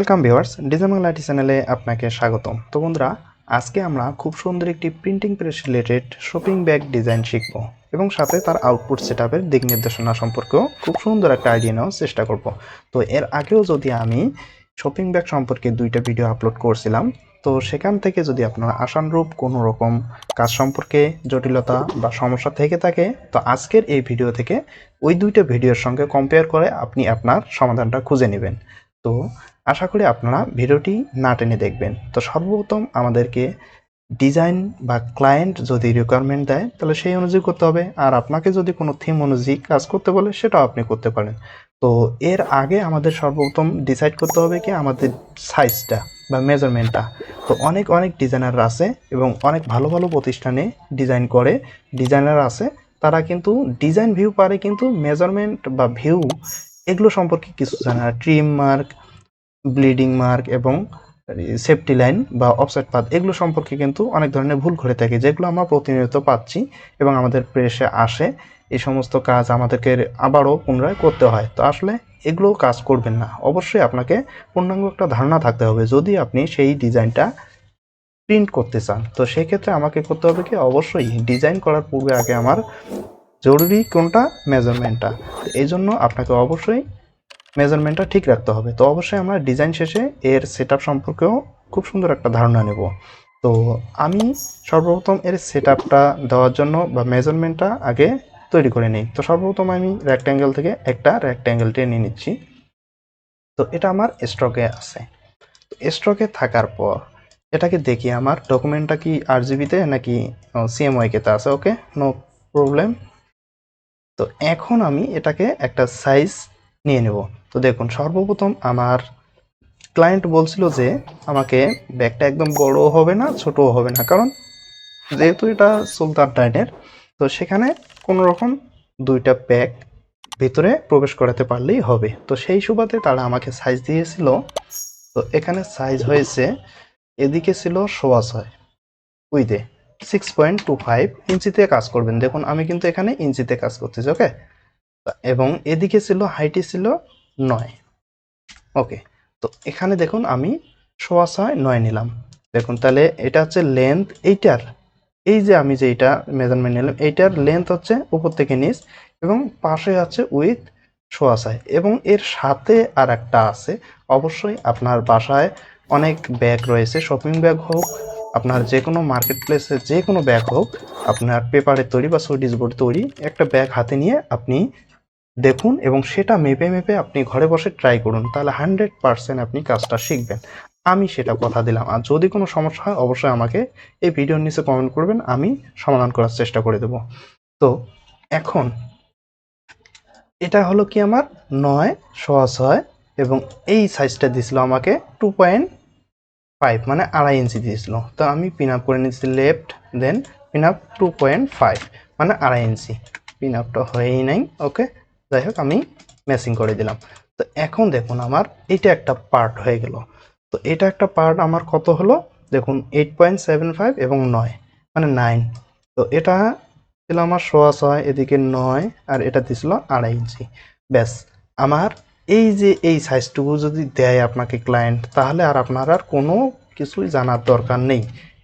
Welcome viewers design Bangla চ্যানেলে আপনাকে স্বাগতম। তো বন্ধুরা, আজকে আমরা খুব সুন্দর একটি printing press related shopping bag design শিখব এবং সাথে তার আউটপুট সেটআপের দিক নির্দেশনা সম্পর্কেও খুব সুন্দর একটা আইডিয়া নেওয়ার চেষ্টা করব। তো এর আগেও যদি আমি শপিং ব্যাগ সম্পর্কে দুইটা ভিডিও আপলোড করছিলাম, তো সেখান থেকে যদি আপনার আশানুরূপ কোনো রকম কাজ সম্পর্কে জটিলতা বা সমস্যা থেকে থাকে, তো আজকের এই ভিডিও থেকে ওই দুইটা ভিডিওর সঙ্গে কম্পেয়ার করে আপনি আপনার সমাধানটা খুঁজে নেবেন। তো আশা করি আপনারা ভিডিওটি না টেনে দেখবেন। তো সর্বপ্রথম আমাদেরকে ডিজাইন বা ক্লায়েন্ট যদি রিকোয়ারমেন্ট দেয়, তাহলে সেই অনুযায়ী করতে হবে। আর আপনাকে যদি কোনো থিম অনুযায়ী কাজ করতে বলে, সেটাও আপনি করতে পারেন। তো এর আগে আমাদের সর্বপ্রথম ডিসাইড করতে হবে কি আমাদের সাইজটা বা মেজারমেন্টটা তো অনেক অনেক ডিজাইনার আছে এবং অনেক ভালো ভালো প্রতিষ্ঠানে ডিজাইন করে। ডিজাইনার আছে, তারা কিন্তু ডিজাইন ভিউ পারে, কিন্তু মেজারমেন্ট বা ভিউ এগুলো সম্পর্কে কিছু জানে না। ট্রিম মার্ক ব্লিডিং মার্ক এবং সেফটি লাইন বা অফসেট পাথ, এগুলো সম্পর্কে কিন্তু অনেক ধরনের ভুল করে থাকে, যেগুলো আমরা প্রতিনিয়ত পাচ্ছি এবং আমাদের প্রেসে আসে। এই সমস্ত কাজ আমাদেরকে আবারও পুনরায় করতে হয়। তো আসলে এগুলো কাজ করবেন না। অবশ্যই আপনাকে পূর্ণাঙ্গ একটা ধারণা থাকতে হবে, যদি আপনি সেই ডিজাইনটা প্রিন্ট করতে চান। তো সেক্ষেত্রে আমাকে করতে হবে কি, অবশ্যই ডিজাইন করার পূর্বে আগে আমার জরুরি কোনটা? মেজারমেন্টটা। এই জন্য আপনাকে অবশ্যই মেজারমেন্টটা ঠিক রাখতে হবে। তো অবশ্যই আমরা ডিজাইন শেষে এর সেট সম্পর্কেও খুব সুন্দর একটা ধারণা নেব। তো আমি সর্বপ্রথম এর সেট দেওয়ার জন্য বা মেজারমেন্টটা আগে তৈরি করে নিই। তো সর্বপ্রথম আমি রেক্ট্যাঙ্গেল থেকে একটা রেক্ট্যাঙ্গেল টেনে নিচ্ছি। তো এটা আমার স্টকে আছে। তো স্টকে থাকার পর এটাকে দেখি আমার ডকুমেন্টটা কি আর জিবিতে নাকি সিএমওয়াইকেতে আছে? ওকে নো প্রবলেম তো এখন আমি এটাকে একটা সাইজ নিয়ে নেব। তো দেখুন, সর্বপ্রথম আমার ক্লায়েন্ট বলছিল যে, আমাকে ব্যাগটা একদম বড় হবে না, ছোটও হবে না। কারণ যেহেতু এটা সুলতান ডাইনের তো সেখানে কোনো রকম দুইটা ব্যাগ ভিতরে প্রবেশ করাতে পারলেই হবে। তো সেই সুবাদে তারা আমাকে সাইজ দিয়েছিল। তো এখানে সাইজ হয়েছে, এদিকে ছিল সোয়া ছয়। উইথে সিক্স পয়েন্ট টু ফাইভ ইঞ্চিতে কাজ করবেন। দেখুন, আমি কিন্তু এখানে ইঞ্চিতে কাজ করতেছি ওকে এবং এদিকে ছিল, হাইটে ছিল নয়। ওকে, তো এখানে দেখুন আমি সোয়া ছয়, নয় নিলাম। দেখুন তাহলে এটা হচ্ছে লেন্থ এইটার এই যে আমি যে এটা মেজারমেন্ট নিলাম এইটার লেন্থ হচ্ছে উপর থেকে নিচ এবং পাশে আছে উইথ সোয়া ছয়। এবং এর সাথে আর একটা আছে, অবশ্যই আপনার বাসায় অনেক ব্যাগ রয়েছে শপিং ব্যাগ হোক, আপনার যে কোনো মার্কেট প্লেসে যে কোনো ব্যাগ হোক, আপনার পেপারের তৈরি বা সুইডিশ বোর্ড তৈরি একটা ব্যাগ হাতে নিয়ে আপনি দেখুন এবং সেটা মেপে মেপে আপনি ঘরে বসে ট্রাই করুন, তাহলে হান্ড্রেড পারসেন্ট আপনি কাজটা শিখবেন। আমি সেটা কথা দিলাম। আর যদি কোনো সমস্যা হয়, অবশ্যই আমাকে এই ভিডিওর নিচে কমেন্ট করবেন, আমি সমাধান করার চেষ্টা করে দেব। তো এখন এটা হলো কি আমার? নয়, সোয়া ছয় এবং এই সাইজটা দিয়েছিল আমাকে টু পয়েন্ট ফাইভ মানে আড়াই ইঞ্চি দিয়েছিল। তো আমি পিন আপ করে নিয়েছি left then pin up two point five মানে আড়াই ইঞ্চি। পিন আপটা হয়েই নাই ওকে যাই হোক, আমি ম্যাচিং করে দিলাম। তো এখন দেখুন আমার এটা একটা পার্ট হয়ে গেল। তো এটা একটা পার্ট আমার কত হলো? দেখুন এইট পয়েন্ট সেভেন ফাইভ এবং নয় মানে নাইন তো এটা ছিল আমার সোয়া ছয়, এদিকে নয়, আর এটা দিছিল আড়াই ইঞ্চি। ব্যাস, আমার এই যে এই সাইজটুকু যদি দেয় আপনাকে ক্লায়েন্ট তাহলে আর আপনার আর কোনো কিছুই জানার দরকার নেই।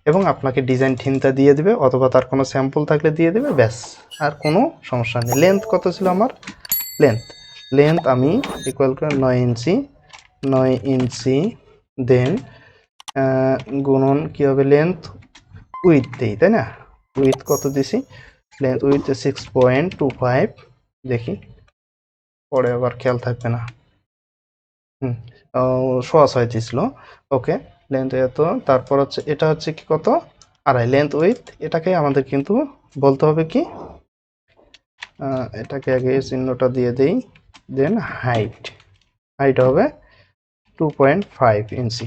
এবং আপনাকে ডিজাইন থিমটা দিয়ে দেবে, অথবা তার কোনো স্যাম্পল থাকলে দিয়ে দেবে, ব্যাস, আর কোনো সমস্যা নেই। লেন্থ কত ছিল আমার? লেন্থ লেন্থ আমি ইকুয়াল করে নয় ইঞ্চি নয় ইঞ্চি দেন গুণন কী হবে লেন্থ উইথ দিই, তাই না? উইথ কত দিছি? Length width six point two five দেখি। পরে আবার খেয়াল থাকবে না। হুম সোয়া ছয় দিছিল। ওকে লেন্থ এত, তারপর হচ্ছে, এটা হচ্ছে কি কত? আড়াই। লেন্থ উইথ এটাকে আমাদের কিন্তু বলতে হবে কি? এটাকে আগে চিহ্নটা দিয়ে দেই দেন হাইট হাইট হবে টু পয়েন্ট ফাইভ ইঞ্চি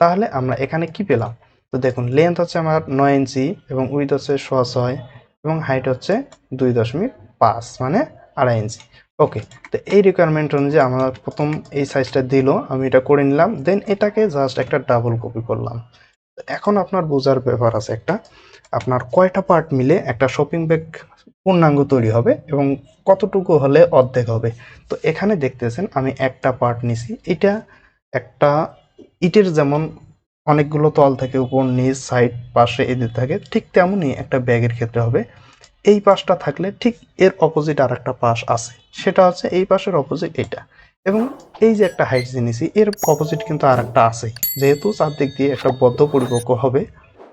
তাহলে আমরা এখানে কি পেলাম? তো দেখুন লেন্থ হচ্ছে আমার নয় ইঞ্চি এবং উইথ হচ্ছে সোয়া ছয় এবং হাইট হচ্ছে দুই দশমিক পাঁচ মানে আড়াই ইঞ্চি ওকে তো এই রিকোয়ারমেন্ট অনুযায়ী আমার প্রথম এই সাইজটা দিল, আমি এটা করে নিলাম দেন এটাকে জাস্ট একটা ডাবল কপি করলাম। এখন আপনার বোঝার ব্যাপার আছে একটা। আপনার কয়টা পার্ট মিলে একটা শপিং ব্যাগ পূর্ণাঙ্গ তৈরি হবে এবং কতটুকু হলে অর্ধেক হবে। তো এখানে দেখতেছেন, আমি একটা পার্ট নিছি। এটা একটা ইটের যেমন অনেকগুলো তল থাকে উপর, নিচ সাইড পাশে এদের থাকে, ঠিক তেমনই একটা ব্যাগের ক্ষেত্রে হবে। এই পাশটা থাকলে ঠিক এর অপোজিট আর একটা পাশ আছে। সেটা হচ্ছে এই পাশের অপোজিট এটা। এবং এই যে একটা হাইট জিনিসই এর অপোজিট কিন্তু আর একটা আছে। যেহেতু চারদিক দিয়ে একটা বদ্ধ পরিপক্ক হবে,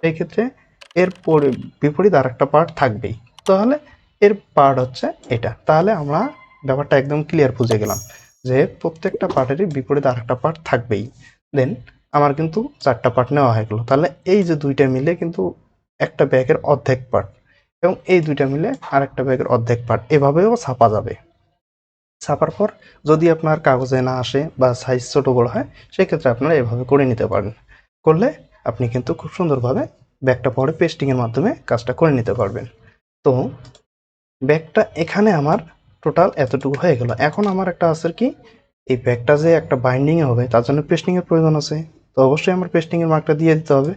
সেই ক্ষেত্রে এর পরি- বিপরীত আর একটা পার্ট থাকবেই। তাহলে এর পার্ট হচ্ছে এটা। তাহলে আমরা ব্যাপারটা একদম ক্লিয়ার বুঝে গেলাম যে প্রত্যেকটা পার্টেরই বিপরীত আর একটা পার্ট থাকবেই। দেন আমার কিন্তু চারটা পার্ট নেওয়া হয়ে গেলো। তাহলে এই যে দুইটা মিলে কিন্তু একটা ব্যাগের অর্ধেক পার্ট এবং এই দুইটা মিলে আরেকটা ব্যাগের অর্ধেক পার্ট এভাবেও ছাপা যাবে। ছাপার পর যদি আপনার কাগজে না আসে বা সাইজ ছোট বড় হয়, সেক্ষেত্রে আপনারা এভাবে করে নিতে পারেন। করলে আপনি কিন্তু খুব সুন্দরভাবে ব্যাগটা পরে পেস্টিংয়ের মাধ্যমে কাজটা করে নিতে পারবেন। তো ব্যাগটা এখানে আমার টোটাল এতটুকু হয়ে গেল। এখন আমার একটা আছে কি, এই ব্যাগটা যে একটা বাইন্ডিংয়ে হবে, তার জন্য পেস্টিংয়ের প্রয়োজন আছে। তো অবশ্যই আমার পেস্টিংয়ের মার্কটা দিয়ে দিতে হবে।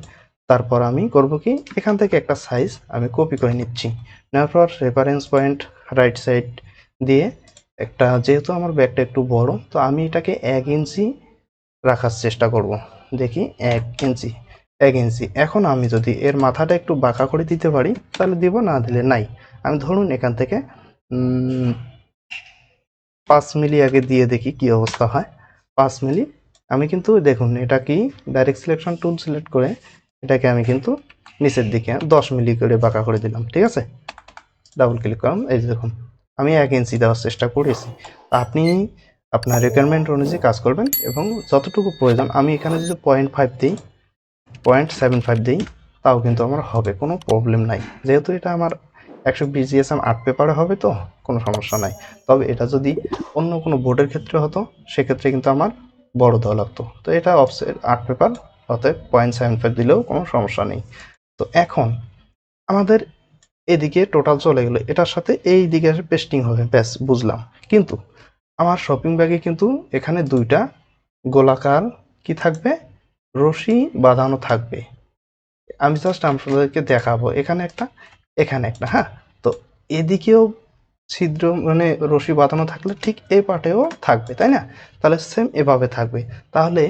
তারপর আমি করব কি, এখান থেকে একটা সাইজ আমি কপি করে নিচ্ছি। নেওয়ার পর রেফারেন্স পয়েন্ট রাইট সাইড দিয়ে একটা, যেহেতু আমার ব্যাগটা একটু বড়, তো আমি এটাকে এক ইঞ্চি রাখার চেষ্টা করব। দেখি, এক ইঞ্চি এক ইঞ্চি। এখন আমি যদি এর মাথাটা একটু বাঁকা করে দিতে পারি, তাহলে দিব না দিলে নাই। আমি ধরুন এখান থেকে পাঁচ মিলি আগে দিয়ে দেখি কি অবস্থা হয়। পাঁচ মিলি, আমি কিন্তু দেখুন এটা কি ডাইরেক্ট সিলেকশন টুল সিলেক্ট করে এটাকে আমি কিন্তু নিচের দিকে দশ মিলি করে বাঁকা করে দিলাম, ঠিক আছে? ডাবল ক্লিক করলাম, এই যে দেখুন, আমি এক ইঞ্চি দেওয়ার চেষ্টা করেছি। আপনি আপনার রিকোয়ারমেন্ট অনুযায়ী কাজ করবেন এবং যতটুকু প্রয়োজন, আমি এখানে যদি পয়েন্ট ফাইভ দিই পয়েন্ট সেভেন ফাইভ দিই, তাও কিন্তু আমার হবে, কোনো প্রবলেম নাই। যেহেতু এটা আমার একশো বিশ আর্ট পেপারে হবে তো? কোনো সমস্যা নাই। তবে এটা যদি অন্য কোনো বোর্ডের ক্ষেত্রে হতো, সেক্ষেত্রে কিন্তু আমার বড় দেওয়া লাগতো। তো এটা অফসেট আর্ট পেপার, অতএব পয়েন্ট সেভেন ফাইভ দিলেও কোনো সমস্যা নেই। তো এখন আমাদের এদিকে টোটাল চলে গেলো। এটার সাথে এই দিকে পেস্টিং হবে, ব্যাস, বুঝলাম। কিন্তু আমার শপিং ব্যাগে কিন্তু এখানে দুইটা গোলাকার কি থাকবে? রশি বাঁধানো থাকবে। আমি জাস্ট আপনাদেরকে দেখাবো। এখানে একটা এখানে একটা হ্যাঁ? তো এদিকেও ছিদ্র মানে রশি বাঁধানো থাকলে ঠিক এই পাটেও থাকবে, তাই না? তাহলে সেম এভাবে থাকবে। তাহলে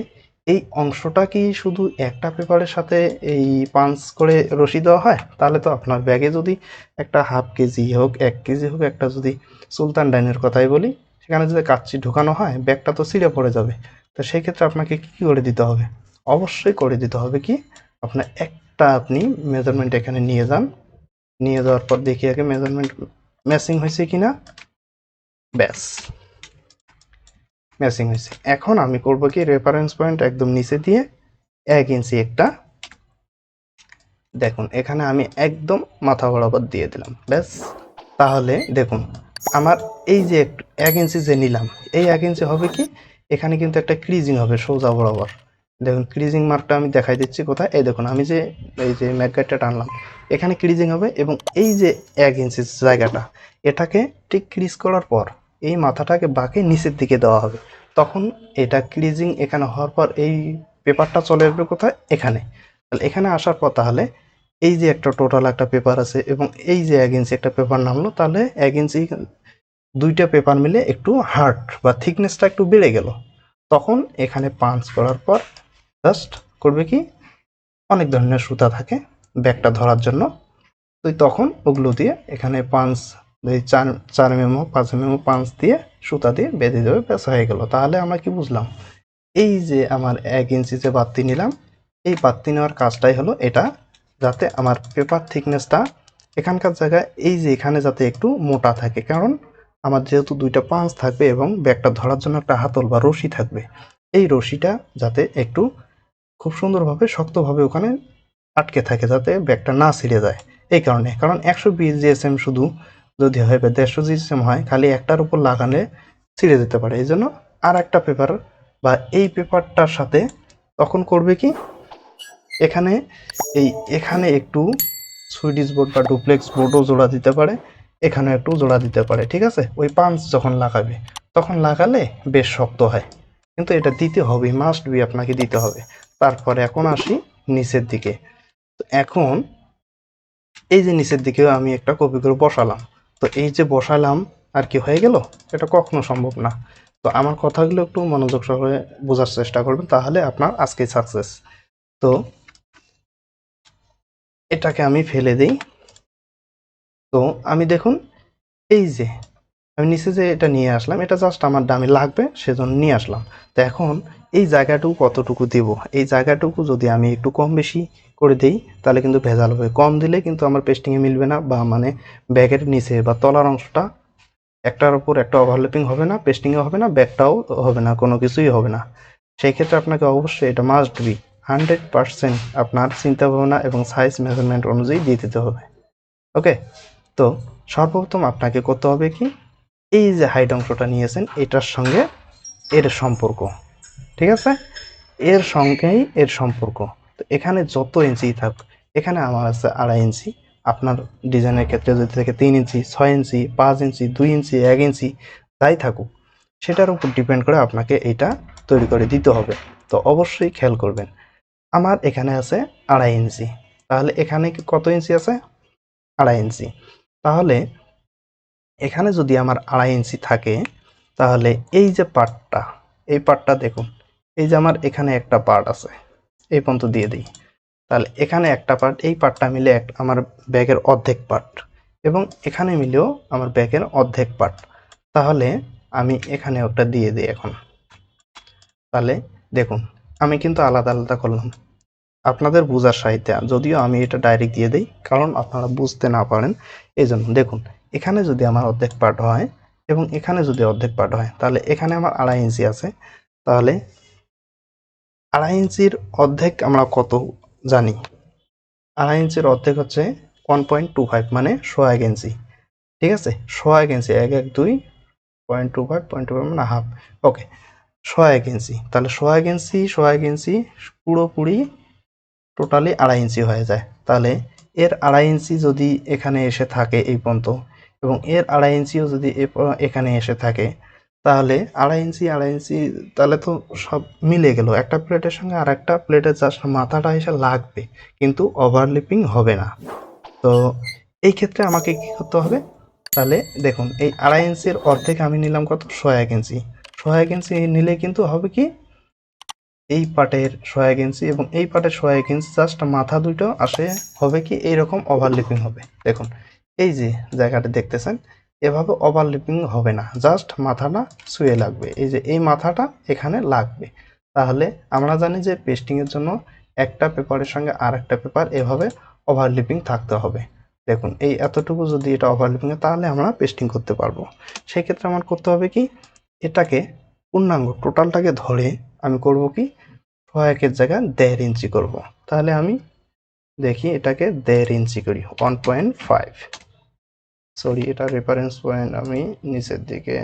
এই অংশটা কি শুধু একটা পেপারের সাথে এই পাঞ্চ করে রশি দেওয়া হয়? তাহলে তো আপনার ব্যাগে যদি একটা হাফ কেজি হোক, এক কেজি হোক, একটা যদি সুলতান ডাইনের কথাই বলি, সেখানে যদি কাচ্চি ঢোকানো হয়, ব্যাগটা তো ছিঁড়ে পড়ে যাবে। তো সেই ক্ষেত্রে আপনাকে কি করে দিতে হবে? অবশ্যই করে দিতে হবে কি? আপনার একটা আপনি মেজারমেন্ট এখানে নিয়ে যান। নিয়ে যাওয়ার পর দেখি আগে মেজারমেন্ট ম্যাচিং হয়েছে কিনা? ব্যাস। ম্যাচিং হয়েছে। এখন আমি করব কি রেফারেন্স পয়েন্ট একদম নিচে দিয়ে এক ইঞ্চি একটা। দেখুন, এখানে আমি একদম মাথা বরাবর দিয়ে দিলাম। ব্যাস। তাহলে দেখুন, আমার এই যে এক ইঞ্চি যে নিলাম, এই এক ইঞ্চি হবে কি, এখানে কিন্তু একটা ক্রিজিং হবে সোজা বরাবর। দেখুন ক্রিজিং মার্কটা আমি দেখাই দিচ্ছি কোথায়? এই দেখুন, আমি যে, এই যে ম্যাকগাইডটা টানলাম এখানে ক্রিজিং হবে এবং এই যে এক ইঞ্চি জায়গাটা, এটাকে ঠিক ক্রিজ করার পর এই মাথাটাকে বাঁকে নিচের দিকে দেওয়া হবে। তখন এটা ক্রিজিং এখানে হওয়ার পর এই পেপারটা চলে আসবে কোথায়? এখানে। তাহলে এখানে আসার পর তাহলে এই যে একটা টোটাল একটা পেপার আছে এবং এই যে এক ইঞ্চি একটা পেপার নামলো, তাহলে এক ইঞ্চি দুইটা পেপার মিলে একটু হার্ড বা থিকনেসটা একটু বেড়ে গেল। তখন এখানে পাঞ্চ করার পর জাস্ট করবে কি? অনেক ধরনের সুতা থাকে। ব্যাগটা ধরার জন্য। তো তখন ওগুলো দিয়ে এখানে পাঁচ, এই চার চার মেমো, পাঁচ মেমো পাঁচ দিয়ে সুতা দিয়ে বেঁধে দেবে, ব্যাস হয়ে গেল। তাহলে আমরা কি বুঝলাম? এই যে আমার এক ইঞ্চি যে বাত্তি নিলাম, এই বাত্তি নেওয়ার কাজটাই হলো এটা, যাতে আমার পেপার থিকনেসটা এখানকার জায়গায়, এই যে এখানে যাতে একটু মোটা থাকে। কারণ আমার যেহেতু দুইটা পাঁচ থাকবে এবং ব্যাগটা ধরার জন্য একটা হাতল বা রশি থাকবে, এই রশিটা যাতে একটু খুব সুন্দরভাবে, শক্তভাবে ওখানে আটকে থাকে যাতে ব্যাগটা না ছিঁড়ে যায়। এই কারণে। কারণ একশো বিশ জিএসএম শুধু যদি হয় বা দেড়শো জিএসএম হয়, খালি একটার উপর লাগালে ছিঁড়ে যেতে পারে। এই জন্য আর একটা পেপার বা এই পেপারটার সাথে তখন করবে কি? এখানে এই, এখানে একটু সুইডিশ বোর্ড বা ডুপ্লেক্স বোর্ডও জোড়া দিতে পারে। এখানে একটু জোড়া দিতে পারে, ঠিক আছে? ওই পাঞ্চ যখন লাগাবে, তখন লাগালে বেশ শক্ত হয়। কিন্তু এটা দিতে হবে মাস্ট বি আপনাকে দিতে হবে। তারপরে এখন আসি নিচের দিকে। এখন এই যে নিচের দিকেও আমি একটা কপি করে বসালাম। তো এই যে বসালাম, আর কি হয়ে গেল? এটা কখনো সম্ভব না। তো আমার কথাগুলো একটু মনোযোগ সহকারে বোঝার চেষ্টা করবেন, তাহলে আপনার আজকে সাকসেস তো এটাকে আমি ফেলে দিই। তো আমি দেখুন, এই যে আমি নিচে যে এটা নিয়ে আসলাম, এটা জাস্ট আমার দামে লাগবে, সেজন্য নিয়ে আসলাম। তো এখন এই জায়গাটুকু কতটুকু দেব? এই জায়গাটুকু যদি আমি একটু কম বেশি করে দিই, তাহলে কিন্তু ভেজাল হবে। কম দিলে কিন্তু আমার পেস্টিংয়ে মিলবে না বা মানে ব্যাগের নিচে বা তলার অংশটা একটার উপর একটা ওভারল্যাপিং হবে না পেস্টিংও হবে না, ব্যাগটাও হবে না, কোনো কিছুই হবে না। সেই ক্ষেত্রে আপনাকে অবশ্যই এটা মাস্ট বি হান্ড্রেড পার্সেন্ট আপনার চিন্তা ভাবনা এবং সাইজ মেজারমেন্ট অনুযায়ী দিয়ে দিতে হবে। ওকে তো সর্বপ্রথম আপনাকে করতে হবে কি? এই যে হাইট অংশটা নিয়েছেন, এটার সঙ্গে এর সম্পর্ক। ঠিক আছে? এর সঙ্গেই এর সম্পর্ক। তো এখানে যত ইঞ্চি থাক, এখানে আমার আছে আড়াই ইঞ্চি। আপনার ডিজাইনের ক্ষেত্রে যদি থাকে তিন ইঞ্চি, ছয় ইঞ্চি, পাঁচ ইঞ্চি, দুই ইঞ্চি, এক ইঞ্চি, যাই থাকুক, সেটার উপর ডিপেন্ড করে আপনাকে এটা তৈরি করে দিতে হবে। তো অবশ্যই খেয়াল করবেন। আমার এখানে আছে আড়াই ইঞ্চি। তাহলে এখানে কত ইঞ্চি আছে? আড়াই ইঞ্চি। তাহলে এখানে যদি আমার আড়াই ইঞ্চি থাকে, তাহলে এই যে পার্টটা এই পার্টটা দেখুন এই যে আমার এখানে একটা পার্ট আছে, এই পর্যন্ত দিয়ে দিই। তাহলে এখানে একটা পার্ট এই পার্টটা মিলে এক আমার ব্যাগের অর্ধেক পার্ট এবং এখানে মিলেও আমার ব্যাগের অর্ধেক পার্ট তাহলে আমি এখানে ওটা দিয়ে দিই এখন। তাহলে দেখুন, আমি কিন্তু আলাদা আলাদা করলাম। আপনাদের বোঝার সাহিত্যে, যদিও আমি এটা ডাইরেক্ট দিয়ে দিই, কারণ আপনারা বুঝতে না পারেন এই জন্য দেখুন, এখানে যদি আমার অর্ধেক পার্ট হয় এবং এখানে যদি অর্ধেক পার্ট হয়, তাহলে এখানে আমার আড়াই ইঞ্চি আছে। তাহলে আড়াই ইঞ্চির অর্ধেক আমরা কত জানি? আড়াই ইঞ্চির অর্ধেক হচ্ছে ওয়ান পয়েন্ট টু ফাইভ মানে সোয়া ইঞ্চি। ঠিক আছে? সোয়া ইঞ্চি, এক এক, দুই point two five point two five মানে হাফ ওকে সোয়া এক ইঞ্চি। তাহলে সোয়া এক ইঞ্চি সোয়া এক ইঞ্চি পুরোপুরি টোটালি আড়াই ইঞ্চি হয়ে যায়। তাহলে এর আড়াই ইঞ্চি যদি এখানে এসে থাকে এই পর্যন্ত, এবং এর আড়াই ইঞ্চিও যদি এখানে এসে থাকে তাহলে আড়াই ইঞ্চি আড়াই ইঞ্চি, তাহলে তো সব মিলে গেল। একটা প্লেটের সঙ্গে আর একটা প্লেটের জাস্ট মাথাটা এসে লাগবে, কিন্তু ওভারলিপিং হবে না। তো এই ক্ষেত্রে আমাকে কি করতে হবে? তাহলে দেখুন, এই আড়াই ইঞ্চির অর্ধেক আমি নিলাম কত? ছয় এক ইঞ্চি। ছয় এক ইঞ্চি নিলে কিন্তু হবে কি? এই পাটের ছয় ইঞ্চি এবং এই পাটের ছয় ইঞ্চি জাস্ট মাথা দুটো আসে, হবে কি? এইরকম ওভারলিপিং হবে। দেখুন, এই যে জায়গাটা দেখতেছেন এভাবে ওভারলিপিং হবে না। জাস্ট মাথাটা শুয়ে লাগবে। এই যে, এই মাথাটা এখানে লাগবে। তাহলে আমরা জানি যে পেস্টিংয়ের জন্য একটা পেপারের সঙ্গে আর একটা পেপার এভাবে ওভারলিপিং থাকতে হবে। দেখুন, এই এতটুকু যদি এটা ওভারলিপিং তাহলে আমরা পেস্টিং করতে পারব। সেই ক্ষেত্রে আমার করতে হবে কি, এটাকে পূর্ণাঙ্গ টোটালটাকে ধরে আমি করব কি, ছয়েকের জায়গায় দেড় ইঞ্চি করব। তাহলে আমি দেখি এটাকে দেড় ইঞ্চি করি ওয়ান পয়েন্ট ফাইভ সরি এটা রেফারেন্স পয়েন্ট আমি নিচের দিকে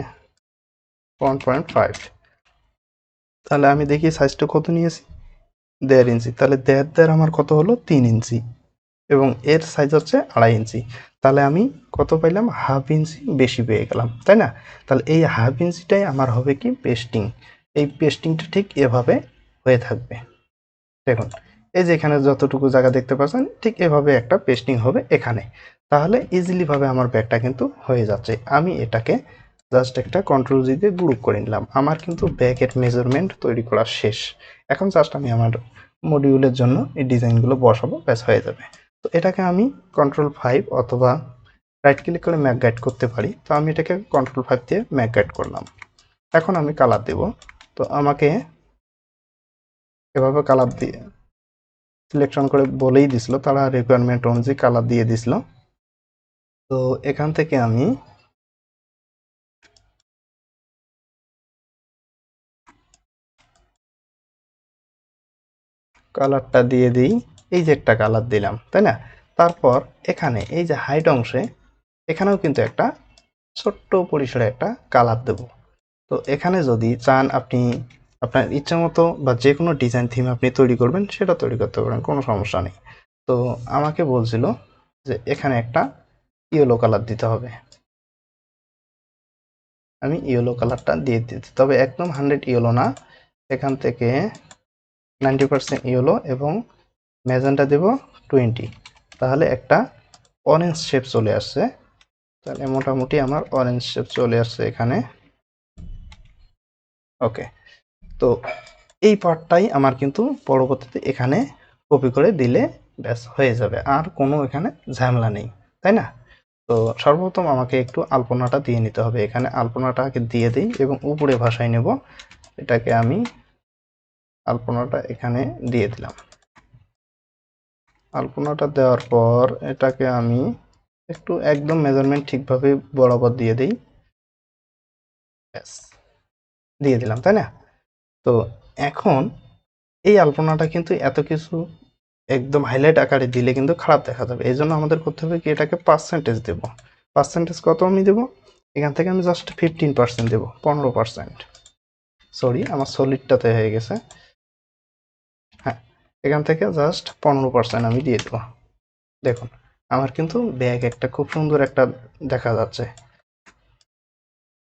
ওয়ান পয়েন্ট ফাইভ তাহলে আমি দেখি সাইজটা কত নিয়েছি? দেড় ইঞ্চি তাহলে দেড় দেড় আমার কত হলো? তিন ইঞ্চি এবং এর সাইজ হচ্ছে আড়াই ইঞ্চি তাহলে আমি কত পাইলাম? হাফ ইঞ্চি বেশি পেয়ে গেলাম, তাই না? তাহলে এই হাফ ইঞ্চিটাই আমার হবে কি পেস্টিং এই পেস্টিংটা ঠিক এভাবে হয়ে থাকবে। দেখুন, এই যে এখানে যতটুকু জায়গা দেখতে পাচ্ছেন, ঠিক এভাবে একটা পেস্টিং হবে এখানে। তাহলে ইজিলিভাবে আমার ব্যাগটা কিন্তু হয়ে যাচ্ছে। আমি এটাকে জাস্ট একটা কন্ট্রোল জি দিয়ে গ্রুপ করে নিলাম। আমার কিন্তু ব্যাগের মেজারমেন্ট তৈরি করা শেষ। এখন জাস্ট আমি আমার মডিউলের জন্য এই ডিজাইনগুলো বসাবো, ব্যাস হয়ে যাবে। তো এটাকে আমি কন্ট্রোল ফাইভ অথবা রাইট ক্লিক করে ম্যাক গাইড করতে পারি। তো আমি এটাকে কন্ট্রোল ফাইভ দিয়ে ম্যাক গাইড করলাম। এখন আমি কালার দেব। তো আমাকে এভাবে কালার দিয়ে সিলেকশন করে বলেই দিছিল। তারা রিকোয়ারমেন্ট অনুযায়ী কালার দিয়ে দিছিল। তো এখান থেকে আমি কালারটা দিয়ে দিই। এই যে একটা কালার দিলাম, তাই না? তারপর এখানে এই যে হাইট অংশে এখানেও কিন্তু একটা ছোট্ট পরিসরে একটা কালার দেব। তো এখানে যদি চান আপনি আপনার ইচ্ছা মতো বা যে কোনো ডিজাইন থিম আপনি তৈরি করবেন, সেটা তৈরি করতে পারেন, কোনো সমস্যা নেই। তো আমাকে বলছিল যে এখানে একটা ইয়েলো কালার দিতে হবে। আমি ইয়েলো কালারটা দিয়ে দিতে তবে একদম হান্ড্রেড ইয়েলো না। এখান থেকে নাইনটি পার্সেন্ট ইয়েলো এবং ম্যাজেন্টা দেব টোয়েন্টি। তাহলে একটা অরেঞ্জ শেপ চলে আসছে। তাহলে মোটামুটি আমার অরেঞ্জ শেপ চলে আসছে এখানে। ওকে তো এই পার্টটাই আমার কিন্তু পরবর্তীতে এখানে কপি করে দিলে ব্যাস হয়ে যাবে। আর কোনো এখানে ঝামেলা নেই। তাই না? তো সর্বপ্রথম আমাকে একটু আলপনাটা দিয়ে নিতে হবে। এখানে আলপনাটাকে দিয়ে দিই এবং উপরে ভাষায় নেব। এটাকে আমি আলপনাটা এখানে দিয়ে দিলাম। আলপনাটা দেওয়ার পর এটাকে আমি একটু একদম মেজারমেন্ট ঠিকভাবে বরাবর দিয়ে দিই। দিয়ে দিলাম, তাই না? তো এখন এই আলপনাটা কিন্তু এত কিছু একদম হাইলাইট আকারে দিলে কিন্তু খারাপ দেখা যাবে। এই জন্য আমাদের করতে হবে কি, এটাকে পার্সেন্টেজ দেবো। পার্সেন্টেজ কত আমি দেবো? এখান থেকে আমি জাস্ট ফিফটিন পার্সেন্ট দেবো, পনেরো পার্সেন্ট সরি আমার সলিডটাতে হয়ে গেছে। হ্যাঁ এখান থেকে জাস্ট পনেরো পার্সেন্ট আমি দিয়ে দেবো। দেখুন, আমার কিন্তু ব্যাগ একটা খুব সুন্দর একটা দেখা যাচ্ছে।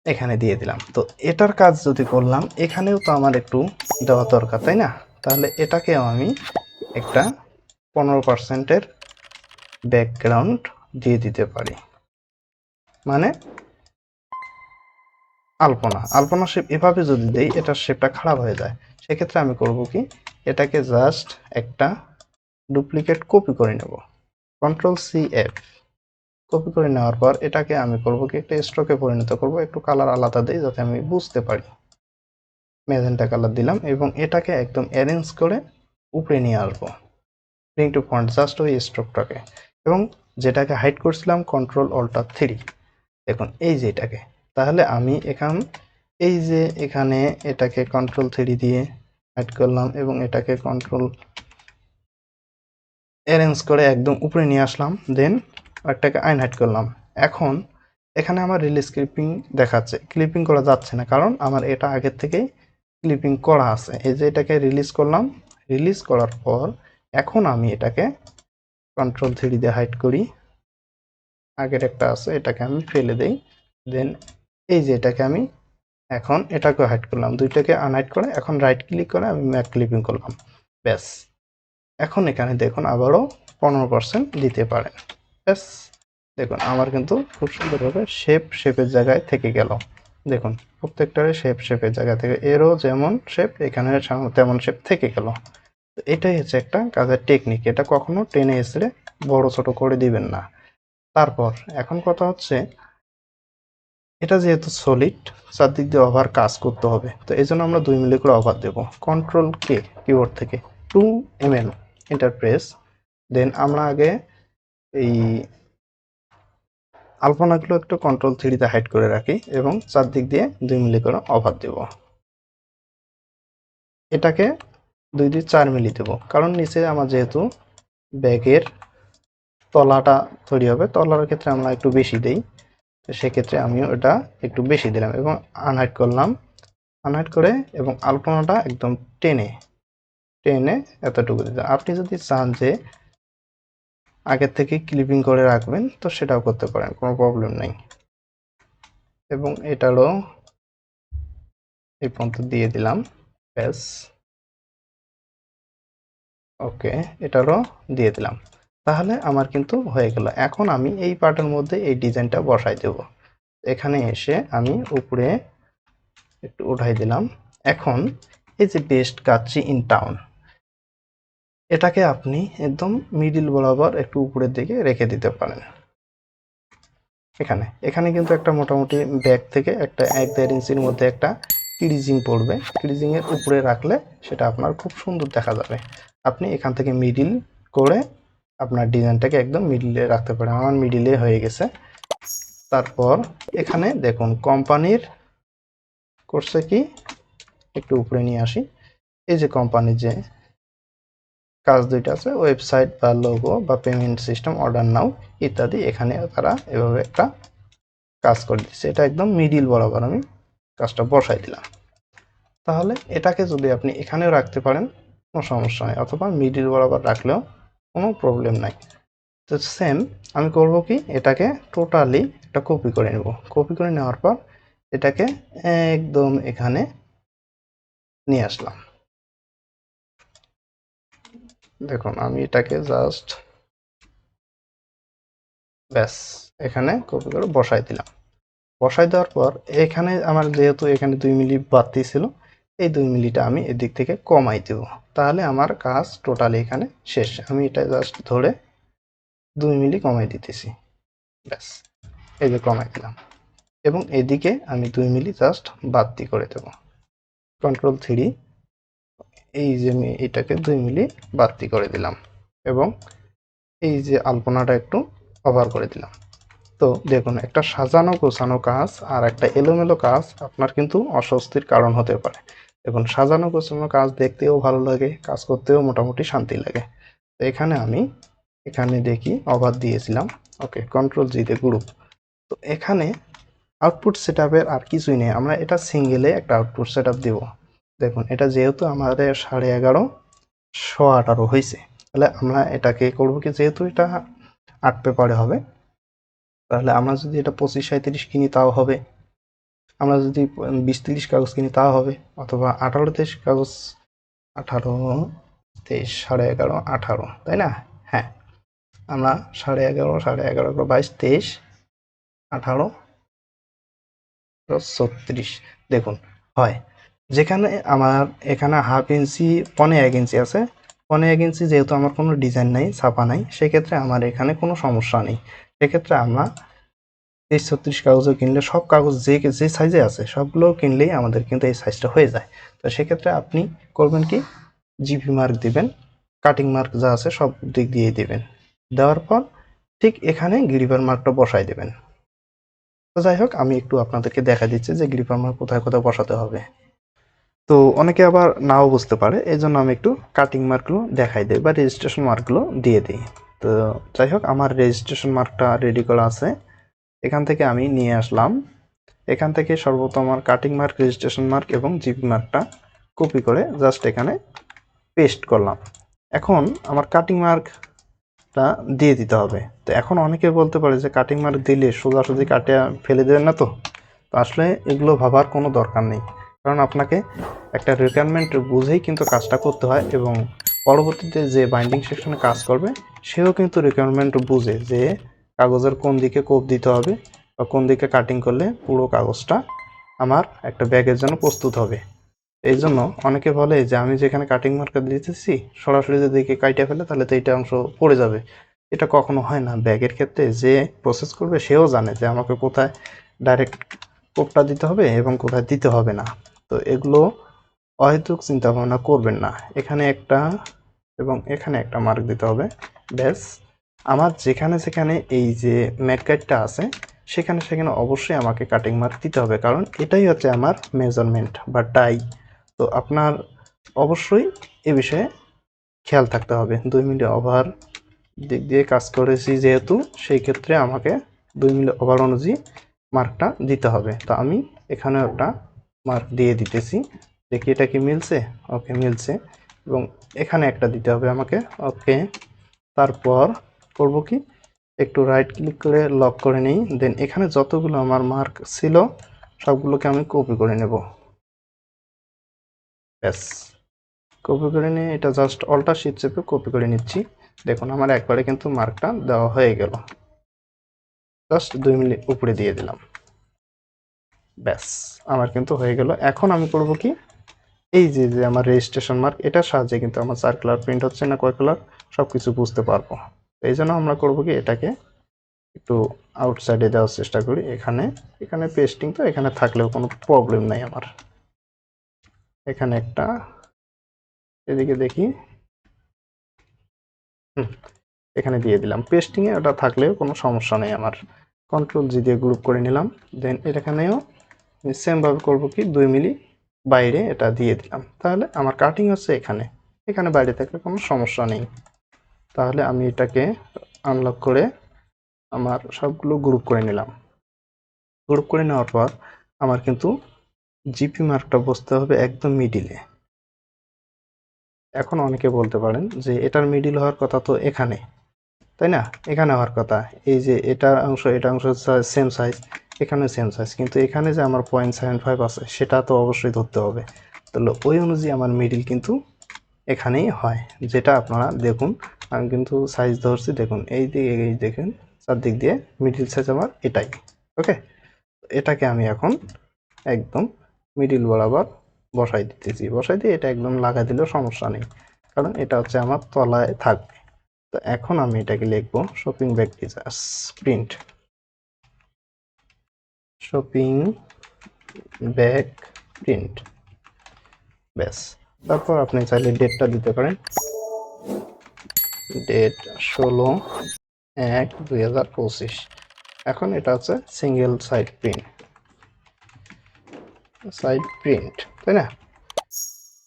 এখানে দিয়ে দিলাম। তো এটার কাজ যদি করলাম, এখানেও তো আমার একটু দেওয়া দরকার, তাই না? তাহলে এটাকেও আমি একটা পনেরো পার্সেন্টের ব্যাকগ্রাউন্ড দিয়ে দিতে পারি। মানে আলপনা। আলপনা শেপ এভাবে যদি দেই এটার শেপটা খারাপ হয়ে যায়। সেক্ষেত্রে আমি করব কি, এটাকে জাস্ট একটা ডুপ্লিকেট কপি করে নেব। কন্ট্রোল সি এফ কপি করে নেওয়ার পর এটাকে আমি করব কি, একটা স্ট্রোকে পরিণত করব। একটু কালার আলাদা দিই যাতে আমি বুঝতে পারি। ম্যাজেন্টা কালার দিলাম এবং এটাকে একদম অ্যারেঞ্জ করে উপরে নিয়ে আসব। ব্রিং টু ফন্ট জাস্ট ওই স্ট্রোকটাকে এবং যেটাকে হাইড করছিলাম কন্ট্রোল অল্টার থ্রি দেখুন, এই যে এটাকে। তাহলে আমি এখান, এই যে এখানে এটাকে কন্ট্রোল থ্রি দিয়ে হাইড করলাম এবং এটাকে কন্ট্রোল অ্যারেঞ্জ করে একদম উপরে নিয়ে আসলাম। দেন একটাকে আইন হাইড করলাম। এখন এখানে আমার রিলিজ ক্লিপিং দেখাচ্ছে। ক্লিপিং করা যাচ্ছে না, কারণ আমার এটা আগের থেকেই ক্লিপিং করা আছে। এই যে এটাকে রিলিজ করলাম। রিলিজ করার পর এখন আমি এটাকে কন্ট্রোল থ্রি দিয়ে হাইড করি। আগের একটা আছে, এটাকে আমি ফেলে দেই। দেন এই যে এটাকে আমি এখন এটাকে হাইড করলাম। দুইটাকে আনহাইড করে এখন রাইট ক্লিক করে আমি ম্যাক ক্লিপিং করলাম। ব্যাস। এখন এখানে দেখুন আবারও পনেরো পার্সেন্ট দিতে পারেন ব্যাস। দেখুন আমার কিন্তু খুব সুন্দরভাবে শেপ শেপের জায়গায় থেকে গেল। দেখুন প্রত্যেকটারে শেপ শেপের জায়গা থেকে, এরও যেমন শেপ এখানে তেমন শেপ থেকে গেল। এটাই হচ্ছে একটা কাজের টেকনিক এটা কখনো টেনে এসে বড় ছোট করে দিবেন না। তারপর এখন কথা হচ্ছে, এটা যেহেতু সলিড চারদিক দিয়ে ওভার কাজ করতে হবে। তো এই জন্য আমরা দুই মিলি করে ওভার দেবো। কন্ট্রোল কে কিবোর্ড থেকে two M L enter press then আমরা আগে এই আলপনাগুলো একটু কন্ট্রোল থ্রিতে হাইড করে রাখি এবং চারদিক দিয়ে দুই মিলি করে ওভার দেব। এটাকে দুই দুই চার মিলি দেবো। কারণ নিচে আমার যেহেতু ব্যাগের তলাটা তৈরি হবে, তলার ক্ষেত্রে আমরা একটু বেশি দেই, তো সেক্ষেত্রে আমিও এটা একটু বেশি দিলাম এবং আনহাইট করলাম। আনহাইট করে এবং আলপনাটা একদম টেনে টেনে এতটুকু দিতে। আপনি যদি চান যে আগের থেকে ক্লিপিং করে রাখবেন, তো সেটাও করতে পারেন, কোনো প্রবলেম নেই। এবং এটারও এই পর্যন্ত দিয়ে দিলাম, ব্যাস। ওকে, এটারও দিয়ে দিলাম। তাহলে আমার কিন্তু হয়ে গেল। এখন আমি এই পার্টের মধ্যে এই ডিজাইনটা বসাই দেব। এখানে এসে আমি উপরে একটু উঠাই দিলাম। এখন এই যে বেস্ট কাচ্চি ইন টাউন, এটাকে আপনি একদম মিডিল বরাবর একটু উপরের দিকে রেখে দিতে পারেন। এখানে এখানে কিন্তু একটা মোটামুটি ব্যাগ থেকে একটা এক দেড় ইঞ্চির মধ্যে একটা ক্রিজিং পড়বে। ক্রিজিংয়ের উপরে রাখলে সেটা আপনার খুব সুন্দর দেখা যাবে। আপনি এখান থেকে মিডিল করে আপনার ডিজাইনটাকে একদম মিডিলে রাখতে পারেন। আমার মিডিলে হয়ে গেছে। তারপর এখানে দেখুন, কোম্পানির করছে কি? একটু উপরে নিয়ে আসি। এই যে কোম্পানির যে কাজ দুইটা আছে ওয়েবসাইট বা লোগো বা পেমেন্ট সিস্টেম অর্ডার নাও ইত্যাদি, এখানে তারা এভাবে একটা কাজ করে দিচ্ছে। এটা একদম মিডিল বরাবর আমি কাজটা বসাই দিলাম। তাহলে এটাকে যদি আপনি এখানেও রাখতে পারেন কোনো সমস্যা নেই, অথবা মিডিল বরাবর রাখলেও কোনো প্রবলেম নাই। তো সেম আমি করব কি? এটাকে টোটালি একটা কপি করে নেব। কপি করে নেওয়ার পর এটাকে একদম এখানে নিয়ে আসলাম। দেখুন, আমি এটাকে জাস্ট ব্যাস, এখানে কপি করে বসাই দিলাম। বসাই দেওয়ার পর এখানে আমার যেহেতু এখানে দুই মিলি বাড়তি ছিল এই দুই মিলিটা আমি এদিক থেকে কমাই দেব। তাহলে আমার কাজ টোটালি এখানে শেষ। আমি এটা জাস্ট ধরে দুই মিলি কমাই দিতেছি। ব্যাস, এই যে কমাই দিলাম। এবং এদিকে আমি দুই মিলি জাস্ট বাড়তি করে দেব। কন্ট্রোল থ্রি এই যে আমি এটাকে দুই মিলি বাড়তি করে দিলাম। এবং এই যে আলপনাটা একটু ওভার করে দিলাম। তো দেখুন, একটা সাজানো গোছানো কাজ আর একটা এলোমেলো কাজ আপনার কিন্তু অস্বস্তির কারণ হতে পারে। দেখুন সাজানো গোছানো কাজ দেখতেও ভালো লাগে, কাজ করতেও মোটামুটি শান্তি লাগে। তো এখানে আমি, এখানে দেখি ওভার দিয়েছিলাম। ওকে কন্ট্রোল জিতে গ্রুপ তো এখানে আউটপুট সেট আর কিছুই নেই। আমরা এটা সিঙ্গেলে একটা আউটপুট সেট আপ দেবো। দেখুন, এটা যেহেতু আমাদের সাড়ে এগারো শো আঠারো হয়েছে। তাহলে আমরা এটাকে করব কি? যেহেতু এটা আট পেপারে হবে, তাহলে আমরা যদি এটা পঁচিশ সাঁত্রিশ কিনি, তাও হবে। আমরা যদি বিশ তিরিশ কাগজ কিনি, তাও হবে। অথবা আঠারো তেইশ কাগজ, আঠারো তেইশ, সাড়ে এগারো, আঠারো, তাই না? হ্যাঁ। আমরা সাড়ে এগারো সাড়ে এগারো বাইশ, তেইশ, আঠারো, ছত্রিশ। দেখুন, হয়। যেখানে আমার, এখানে হাফ ইঞ্চি, পনে এক ইঞ্চি আছে। পনে এক ইঞ্চি যেহেতু আমার কোনো ডিজাইন নাই, ছাপা নাই, সেক্ষেত্রে আমার এখানে কোনো সমস্যা নেই। সেক্ষেত্রে আমরা তেইশ ছত্রিশ কাগজও কিনলে সব কাগজ যে যে সাইজে আছে সবগুলো কিনলেই আমাদের কিন্তু এই সাইজটা হয়ে যায়। তো সেক্ষেত্রে আপনি করবেন কি? জিপি মার্ক দিবেন কাটিং মার্ক যা আছে সব দিক দিয়ে দিবেন। দেওয়ার পর ঠিক এখানে গ্রিপার মার্কটা বসাই দেবেন। তো যাই হোক, আমি একটু আপনাদেরকে দেখা দিচ্ছি যে গ্রিপার মার্ক কোথায় কোথায় বসাতে হবে। তো অনেকে আবার নাও বুঝতে পারে এই জন্য আমি একটু কাটিং মার্কগুলো দেখাই দিই বা রেজিস্ট্রেশন মার্কগুলো দিয়ে দিই। তো যাই হোক, আমার রেজিস্ট্রেশন মার্কটা রেডি করা আছে। এখান থেকে আমি নিয়ে আসলাম। এখান থেকে সর্বপ্রথম আমার কাটিং মার্ক রেজিস্ট্রেশন মার্ক এবং জিপি মার্কটা কপি করে জাস্ট এখানে পেস্ট করলাম। এখন আমার কাটিং মার্কটা দিয়ে দিতে হবে। তো এখন অনেকে বলতে পারে যে কাটিং মার্ক দিলে সোজাসুজি কাটে ফেলে দেবেন না তো? তো আসলে এগুলো ভাবার কোনো দরকার নেই। কারণ আপনাকে একটা রিকোয়ারমেন্ট বুঝেই কিন্তু কাজটা করতে হয় এবং পরবর্তীতে যে বাইন্ডিং সেকশনে কাজ করবে, সেও কিন্তু রিকোয়ারমেন্ট বুঝে যে কাগজের কোন দিকে কোপ দিতে হবে বা কোন দিকে কাটিং করলে পুরো কাগজটা আমার একটা ব্যাগের জন্য প্রস্তুত হবে। এই জন্য অনেকে বলে যে আমি যেখানে কাটিং মার্কার দিতেছি, সরাসরি যদি দিকে কাইটে ফেলে তাহলে তো এইটা অংশ পড়ে যাবে। এটা কখনো হয় না। ব্যাগের ক্ষেত্রে যে প্রসেস করবে সেও জানে যে আমাকে কোথায় ডাইরেক্ট কোপটা দিতে হবে এবং কোথায় দিতে হবে না। তো এগুলো অহেতুক চিন্তা ভাবনা করবেন না। এখানে একটা এবং এখানে একটা মার্ক দিতে হবে। ব্যাস। আমার যেখানে যেখানে এই যে ম্যাটগাইডটা আছে, সেখানে সেখানে অবশ্যই আমাকে কাটিং মার্ক দিতে হবে। কারণ এটাই হচ্ছে আমার মেজারমেন্ট বা টাই তো আপনার অবশ্যই এ বিষয়ে খেয়াল থাকতে হবে। দুই মিলি ওভার দিক দিয়ে কাজ করেছি যেহেতু, সেই ক্ষেত্রে আমাকে দুই মিলি ওভার অনুযায়ী মার্কটা দিতে হবে। তো আমি এখানে একটা মার্ক দিয়ে দিতেছি। দেখি এটা কি মিলছে? ওকে মিলছে। এবং এখানে একটা দিতে হবে আমাকে। ওকে তারপর করব কি? একটু রাইট ক্লিক করে লক করে নিই। দেন এখানে যতগুলো আমার মার্ক ছিল, সবগুলোকে আমি কপি করে নেব। ব্যাস। কপি করে নিয়ে এটা জাস্ট অল্টার শিট চেপে কপি করে নিচ্ছি। দেখুন, আমার একবারে কিন্তু মার্কটা দেওয়া হয়ে গেল। জাস্ট দুই মিনিট উপরে দিয়ে দিলাম। ব্যাস, আমার কিন্তু হয়ে গেল। এখন আমি করব কি? এই যে যে আমার রেজিস্ট্রেশন মার্ক এটার সাহায্যে কিন্তু আমার চার কালার প্রিন্ট হচ্ছে না, কয় কালার সব কিছু বুঝতে পারব। এই জন্য আমরা করব কি এটাকে একটু আউটসাইডে দেওয়ার চেষ্টা করি। এখানে এখানে পেস্টিং তো এখানে থাকলেও কোনো প্রবলেম নাই আমার। এখানে একটা, এদিকে দেখি। এখানে দিয়ে দিলাম। পেস্টিংয়ে ওটা থাকলেও কোনো সমস্যা নেই আমার। কন্ট্রোল জি দিয়ে গ্রুপ করে নিলাম। দেন এখানেও সেমভাবে করব কি দুই মিলি বাইরে এটা দিয়ে দিলাম। তাহলে আমার কাটিং হচ্ছে এখানে। এখানে বাইরে থাকলে কোনো সমস্যা নেই। তাহলে আমি এটাকে আনলক করে আমার সবগুলো গ্রুপ করে নিলাম। গ্রুপ করে নেওয়ার পর আমার কিন্তু জিপি মার্কটা বসতে হবে একদম মিডিলে এখন অনেকে বলতে পারেন যে এটার মিডিল হওয়ার কথা তো এখানে, তাই না? এখানে হওয়ার কথা। এই যে এটার অংশ, এটা অংশ সেম সাইজ এখানে সেম সাইজ কিন্তু এখানে যে আমার পয়েন্ট সেভেন ফাইভ আছে, সেটা তো অবশ্যই ধরতে হবে। তাহলে ওই অনুযায়ী আমার মিডিল কিন্তু এখানেই হয়, যেটা আপনারা দেখুন আমি কিন্তু সাইজ ধরছি, দেখুন, এই দিকে, এই দেখুন, চারদিক দিয়ে মিডিল সাইজ আমার এটাই ওকে এটাকে আমি এখন একদম মিডিল বরাবর বসাই দিতেছি, বসাই দিয়ে এটা একদম লাগাই দিলেও সমস্যা নেই, কারণ এটা হচ্ছে আমার তলায় থাকবে। তো এখন আমি এটাকে লিখব shopping bag design print shopping bag print ব্যাস, তারপর আপনি চাইলে ডেটটা দিতে পারেন। ডেট ষোলো এক দুই হাজার পঁচিশ। এখন এটা হচ্ছে single side print side print তাই না?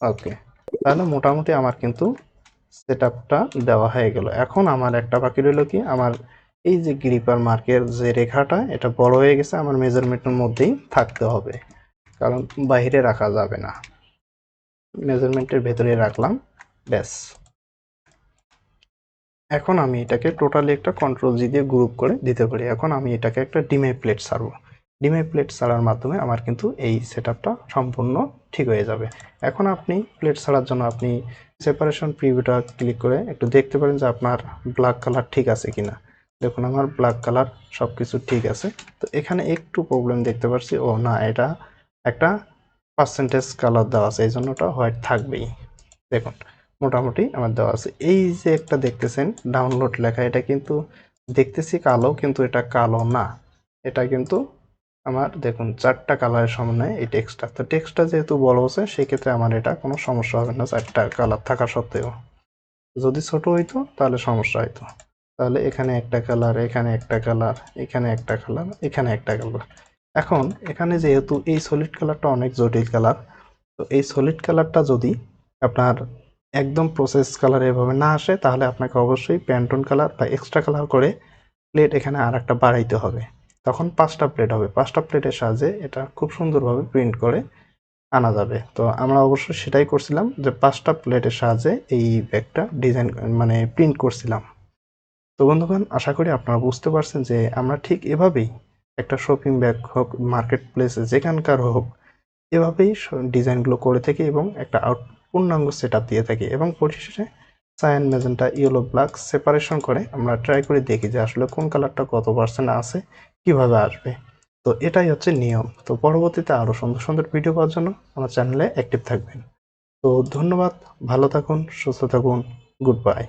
ওকে তাহলে মোটামুটি আমার কিন্তু সেট দেওয়া হয়ে গেল। এখন আমার একটা বাকি রইল কি? আমার এই যে গ্রিপার মার্কের যে রেখাটা, এটা বড় হয়ে গেছে, আমার মেজারমেন্টের মধ্যেই থাকতে হবে। কারণ বাইরে রাখা যাবে না। মেজারমেন্টের ভেতরে রাখলাম, ব্যাস। এখন আমি এটাকে টোটালি একটা কন্ট্রোল জি দিয়ে গ্রুপ করে দিতে পারি। এখন আমি এটাকে একটা ডিমে প্লেট ছাড়বো ডিমে প্লেট ছাড়ার মাধ্যমে আমার কিন্তু এই সেট সম্পূর্ণ ঠিক হয়ে যাবে। এখন আপনি প্লেট ছাড়ার জন্য আপনি সেপারেশন প্রিভিউটা ক্লিক করে একটু দেখতে পারেন যে আপনার ব্ল্যাক কালার ঠিক আছে কিনা। দেখুন, আমার ব্ল্যাক কালার সব কিছু ঠিক আছে। তো এখানে একটু প্রবলেম দেখতে পাচ্ছি। ও না, এটা একটা পার্সেন্টেজ কালার দেওয়া আছে এই জন্য ওটা হোয়াইট থাকবেই। দেখুন মোটামুটি আমার দেওয়া আছে। এই যে একটা দেখতেছেন ডাউনলোড লেখা, এটা কিন্তু দেখতেছি কালো, কিন্তু এটা কালো না। এটা কিন্তু আমার, দেখুন, চারটা কালারের সমন্বয়ে এই টেক্সটটা তো টেক্সটটা যেহেতু বড় আছে সেক্ষেত্রে আমার এটা কোনো সমস্যা হবে না, চারটা কালার থাকা সত্ত্বেও। যদি ছোট হইতো, তাহলে সমস্যা হইতো। তাহলে এখানে একটা কালার এখানে একটা কালার এখানে একটা কালার এখানে একটা কালার এখন, এখানে যেহেতু এই সলিড কালারটা অনেক জটিল কালার তো এই সলিড কালারটা যদি আপনার একদম প্রসেস কালার এভাবে না আসে, তাহলে আপনাকে অবশ্যই প্যান্টন কালার বা এক্সট্রা কালার করে প্লেট এখানে আর একটা বাড়াইতে হবে। তখন পাঁচটা প্লেট হবে। পাঁচটা প্লেটের সাহায্যে এটা খুব সুন্দরভাবে প্রিন্ট করে আনা যাবে। তো আমরা অবশ্যই সেটাই করছিলাম যে পাঁচটা প্লেটের সাহায্যে এই ব্যাগটা ডিজাইন মানে প্রিন্ট করছিলাম। তো বন্ধুগণ, আশা করি আপনারা বুঝতে পারছেন যে আমরা ঠিক এভাবেই একটা শপিং ব্যাগ হোক মার্কেট প্লেসে যেখানকার হোক, এভাবেই ডিজাইনগুলো করে থাকি এবং একটা আউট পূর্ণাঙ্গ সেট দিয়ে থাকি এবং পরিশেষে cyan magenta yellow black separation করে আমরা ট্রাই করে দেখি যে আসলে কোন কালারটা কত পার্সেন্ট আছে, কীভাবে আসবে। তো এটাই হচ্ছে নিয়ম। তো পরবর্তীতে আরও সুন্দর সুন্দর ভিডিও পাওয়ার জন্য আমার চ্যানেলে অ্যাক্টিভ থাকবেন। তো ধন্যবাদ, ভালো থাকুন, সুস্থ থাকুন গুড বাই